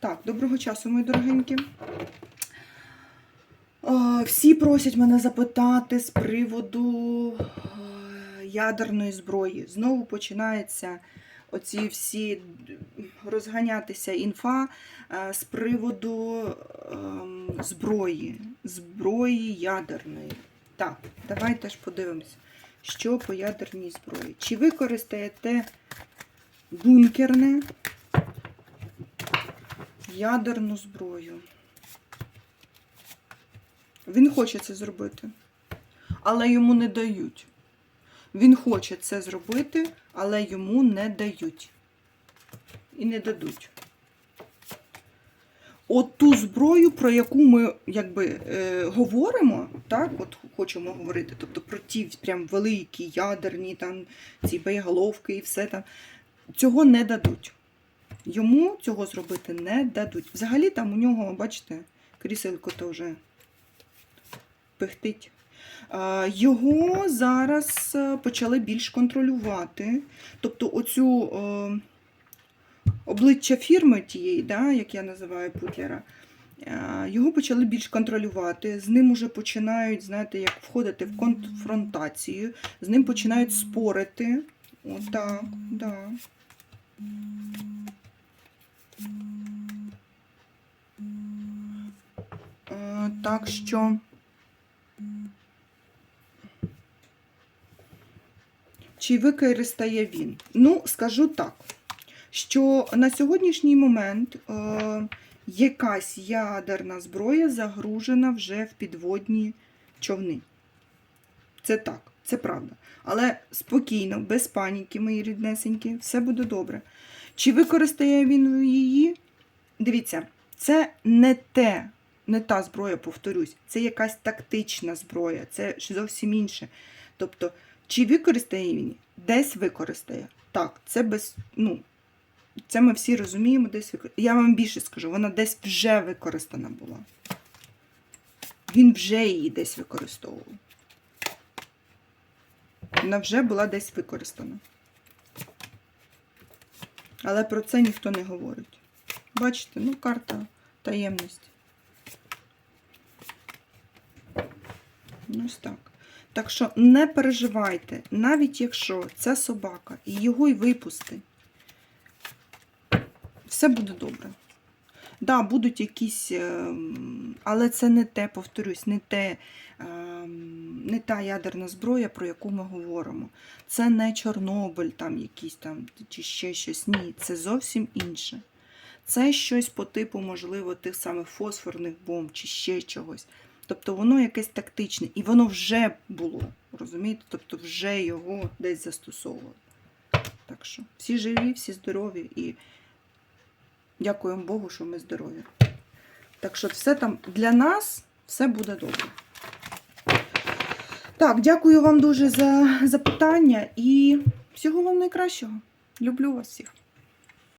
Так, доброго часу, мої дорогенькі. Всі просять мене запитати з приводу е, ядерної зброї. Знову починається оці всі розганятися інфа е, з приводу ем, зброї, зброї ядерної. Так, давайте ж подивимося, що по ядерній зброї. Чи використаєте бункерне ядерну зброю? Він хоче це зробити, але йому не дають. Він хоче це зробити, але йому не дають. І не дадуть. От ту зброю, про яку ми якби е, говоримо, так, от хочемо говорити, тобто про ті прям великі ядерні там ці боєголовки і все там, цього не дадуть. Йому цього зробити не дадуть. Взагалі там у нього, бачите, кріселько то вже пихтить. Його зараз е, почали більш контролювати. Тобто, оцю е, обличчя фірми тієї, да, як я називаю Путлера, е, його почали більш контролювати. З ним уже починають, знаєте, як входити в конфронтацію, з ним починають спорити. Отак, да. Е, Так що. Чи використає він? Ну, скажу так, що на сьогоднішній момент е, якась ядерна зброя загружена вже в підводні човни. Це так, це правда. Але спокійно, без паніки, мої ріднесенькі, все буде добре. Чи використає він її? Дивіться, це не те, не та зброя, повторюсь, це якась тактична зброя, це зовсім інше. Тобто, чи використає він? Десь використає. Так, це без. Ну, це ми всі розуміємо, десь використає. Я вам більше скажу, вона десь вже використана була. Він вже її десь використовував. Вона вже була десь використана. Але про це ніхто не говорить. Бачите, ну, карта таємності. Ось так. Так що не переживайте, навіть якщо ця собака і його й випусти, все буде добре. Да, будуть якісь, ем, але це не те, повторюсь, не те, ем, не та ядерна зброя, про яку ми говоримо. Це не Чорнобиль, там якийсь там чи ще щось. Ні, це зовсім інше. Це щось по типу, можливо, тих самих фосфорних бомб чи ще чогось. Тобто воно якесь тактичне, і воно вже було, розумієте? Тобто вже його десь застосовували. Так що всі живі, всі здорові і дякуємо Богу, що ми здорові. Так що все там для нас все буде добре. Так, дякую вам дуже за запитання і всього вам найкращого. Люблю вас всіх.